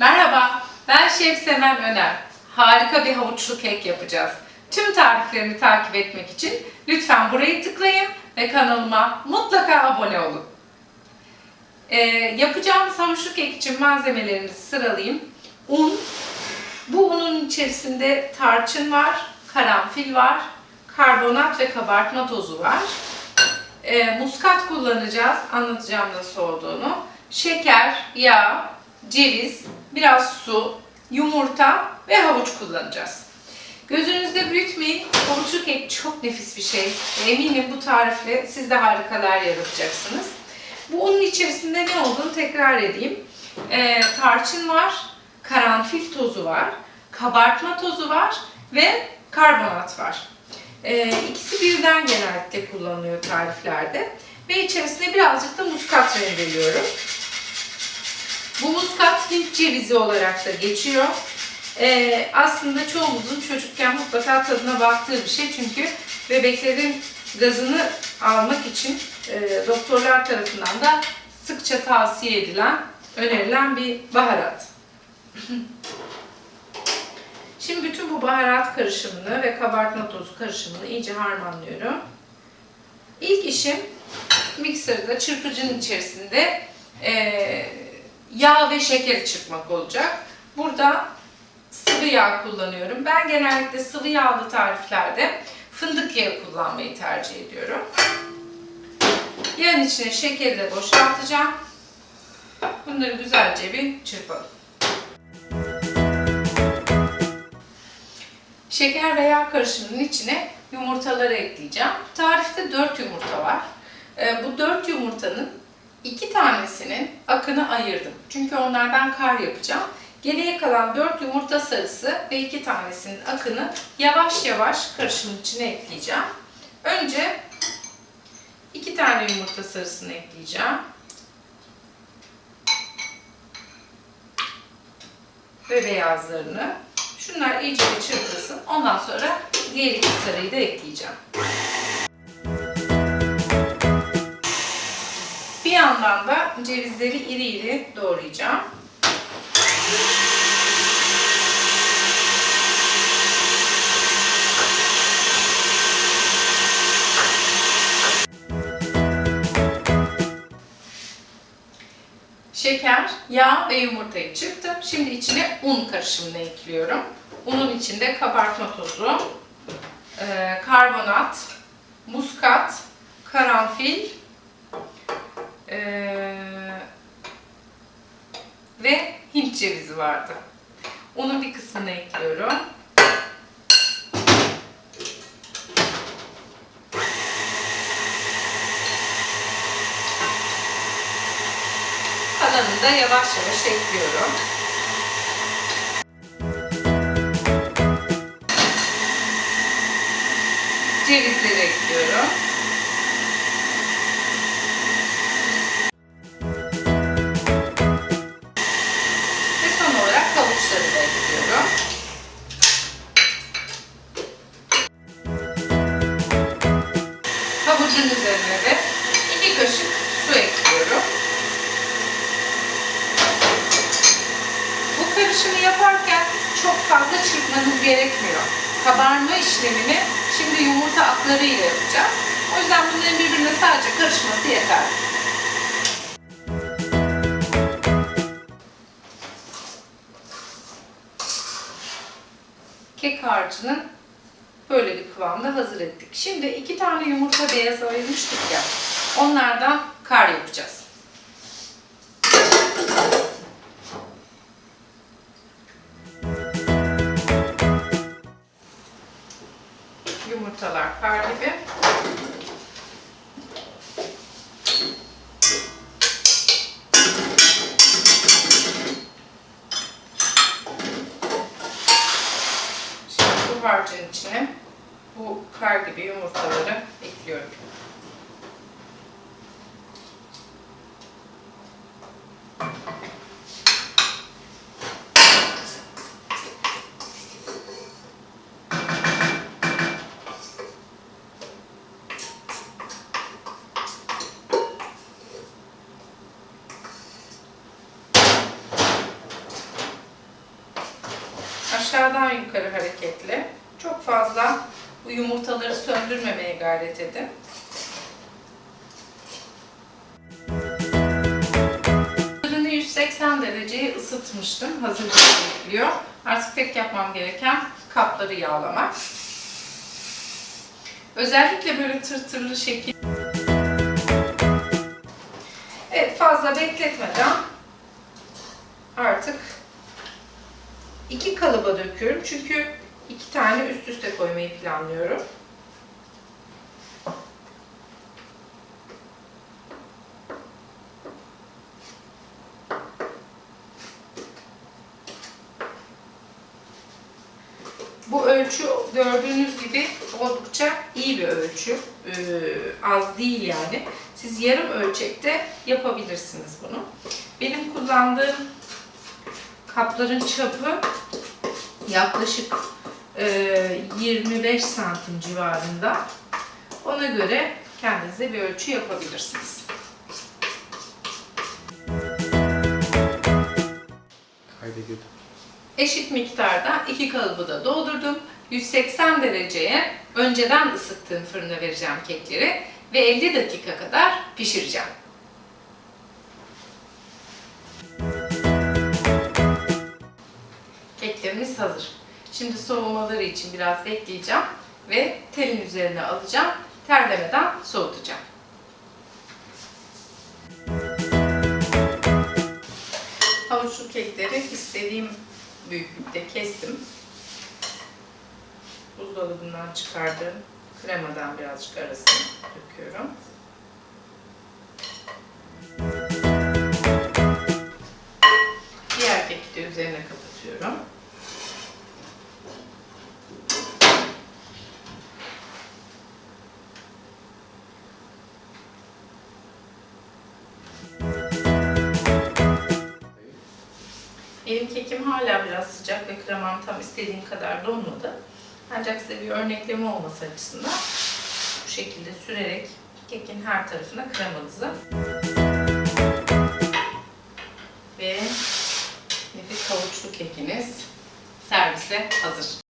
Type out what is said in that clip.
Merhaba, ben Şef Senem Öner. Harika bir havuçlu kek yapacağız. Tüm tariflerimi takip etmek için lütfen burayı tıklayın ve kanalıma mutlaka abone olun. Ee, yapacağımız havuçlu kek için malzemelerimizi sıralayayım. Un, bu unun içerisinde tarçın var, karanfil var, karbonat ve kabartma tozu var. Ee, muskat kullanacağız, anlatacağım nasıl olduğunu. Şeker, yağ, ceviz, biraz su, yumurta ve havuç kullanacağız. Gözünüzde büyütmeyin. Havuçlu kek çok nefis bir şey. Eminim bu tarifle siz de harikalar yaratacaksınız. Bu unun içerisinde ne olduğunu tekrar edeyim. Ee, tarçın var, karanfil tozu var, kabartma tozu var ve karbonat var. Ee, ikisi birden genellikle kullanılıyor tariflerde. Ve içerisine birazcık da muskat rendeliyorum. Bu muskat Hint cevizi olarak da geçiyor. Ee, aslında çoğumuzun çocukken mutlaka tadına baktığı bir şey. Çünkü bebeklerin gazını almak için e, doktorlar tarafından da sıkça tavsiye edilen, önerilen bir baharat. Şimdi bütün bu baharat karışımını ve kabartma tozu karışımını iyice harmanlıyorum. İlk işim mikserde çırpıcının içerisinde e, yağ ve şekeri çırpmak olacak. Burada sıvı yağ kullanıyorum. Ben genellikle sıvı yağlı tariflerde fındık yağı kullanmayı tercih ediyorum. Yağın içine şekeri de boşaltacağım. Bunları güzelce bir çırpalım. Şeker ve yağ karışımının içine yumurtaları ekleyeceğim. Tarifte 4 yumurta var. Ee, bu 4 yumurtanın 2 tanesinin akını ayırdım. Çünkü onlardan kar yapacağım. Geriye kalan 4 yumurta sarısı ve 2 tanesinin akını yavaş yavaş karışımın içine ekleyeceğim. Önce 2 tane yumurta sarısını ekleyeceğim. Ve beyazlarını. Şunlar iyice çırpılsın. Ondan sonra diğer iki sarıyı da ekleyeceğim. Yandan da cevizleri iri iri doğrayacağım. Şeker, yağ ve yumurtayı çırptım. Şimdi içine un karışımını ekliyorum. Unun içinde kabartma tozu, e, karbonat, muskat, karanfil e, ve Hint cevizi vardı. Onun bir kısmını ekliyorum. Kalanını da yavaş yavaş ekliyorum. Cevizleri ekliyorum. Çok fazla çırpmanız gerekmiyor. Kabarma işlemini şimdi yumurta aklarıyla yapacağız. O yüzden bunların birbirine sadece karışması yeter. Kek harcını böyle bir kıvamda hazır ettik. Şimdi iki tane yumurta beyaz ayırmıştık ya. Onlardan kar yapacağız. Yumurtalar kar gibi. Şimdi bu harcın içine bu kar gibi yumurtaları ekliyorum. Aşağıdan yukarı hareketli. Çok fazla bu yumurtaları söndürmemeye gayret edin. Fırını 180 dereceye ısıtmıştım. Hazır bekliyor. Artık tek yapmam gereken kapları yağlamak. Özellikle böyle tırtırlı şekil. Evet fazla bekletmeden artık iki kalıba döküyorum. Çünkü iki tane üst üste koymayı planlıyorum. Bu ölçü gördüğünüz gibi oldukça iyi bir ölçü. Ee, az değil yani. Siz yarım ölçekte yapabilirsiniz bunu. Benim kullandığım kapların çapı yaklaşık e, 25 santim civarında. Ona göre kendinize bir ölçü yapabilirsiniz. Eşit miktarda iki kalıbı da doldurdum. 180 dereceye önceden ısıttığım fırına vereceğim kekleri ve 50 dakika kadar pişireceğim. Keklerimiz hazır. Şimdi soğumaları için biraz bekleyeceğim ve telin üzerine alacağım. Terlemeden soğutacağım. Havuçlu kekleri istediğim büyüklükte kestim. Buzdolabından çıkardığım kremadan birazcık arasını döküyorum. Diğer keki de üzerine kapatıyorum. Benim kekim hala biraz sıcak ve kremam tam istediğim kadar donmadı. Ancak size bir örnekleme olması açısından bu şekilde sürerek kekin her tarafına kremanızı ve nefis havuçlu kekiniz servise hazır.